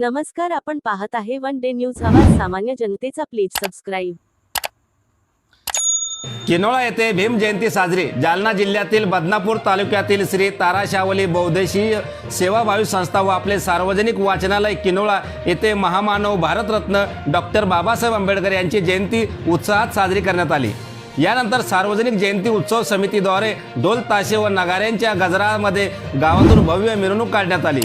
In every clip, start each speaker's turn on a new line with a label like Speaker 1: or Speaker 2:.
Speaker 1: नमस्कार आपण पाहत आहे वन डे न्यूज. आवाज सामान्य जनतेचा प्लीज सबस्क्राईब.
Speaker 2: किनोळा येथे भीम जयंती साजरी. जालना जिल्ह्यातील बदनापूर तालुक्यातील श्री ताराशावली बौद्धशीय सेवाभावी संस्था व आपले सार्वजनिक वाचनालय किनोळा येथे महामानव भारतरत्न डॉक्टर बाबासाहेब आंबेडकर यांची जयंती उत्साहात साजरी करण्यात आली. यानंतर सार्वजनिक जयंती उत्सव समितीद्वारे ढोल ताशे व नगाऱ्यांच्या गजरामध्ये गावातून भव्य मिरवणूक काढण्यात आली.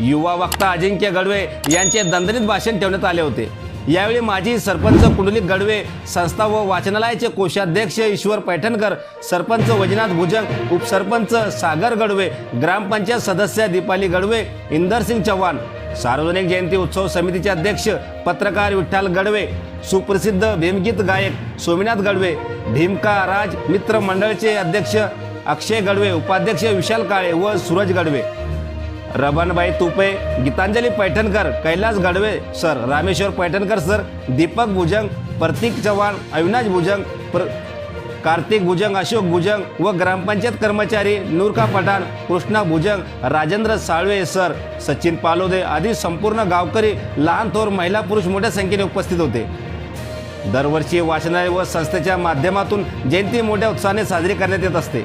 Speaker 2: युवा वक्ता अजिंक्य गडवे यांचे दणदणीत भाषण ठेवण्यात आले होते. यावेळी माजी सरपंच कुंडलिक गडवे संस्था व वाचनालयाचे कोषाध्यक्ष ईश्वर पैठणकर सरपंच वैजनाथ भुजंग उपसरपंच सागर गडवे ग्रामपंचायत सदस्य दीपाली गडवे इंदरसिंग चव्हाण सार्वजनिक जयंती उत्सव समितीचे अध्यक्ष पत्रकार विठ्ठल गडवे सुप्रसिद्ध भीमगीत गायक सोमीनाथ गडवे भीमका राज मित्र मंडळचे अध्यक्ष अक्षय गडवे उपाध्यक्ष विशाल काळे व सूरज गडवे. रबनबाई तुपे गीतांजली पैठणकर कैलास गडवे सर रामेश्वर पैठणकर सर दीपक भुजंग प्रतीक चव्हाण अविनाश भुजंग प्र कार्तिक भुजंग अशोक भुजंग व ग्रामपंचायत कर्मचारी नूरका पठाण कृष्णा भुजंग राजेंद्र साळवे सर सचिन पालोदे आदी संपूर्ण गावकरी लहान थोर महिला पुरुष मोठ्या संख्येने उपस्थित होते. दरवर्षी वाचनालय व संस्थेच्या माध्यमातून जयंती मोठ्या उत्साहाने साजरी करण्यात येत असते.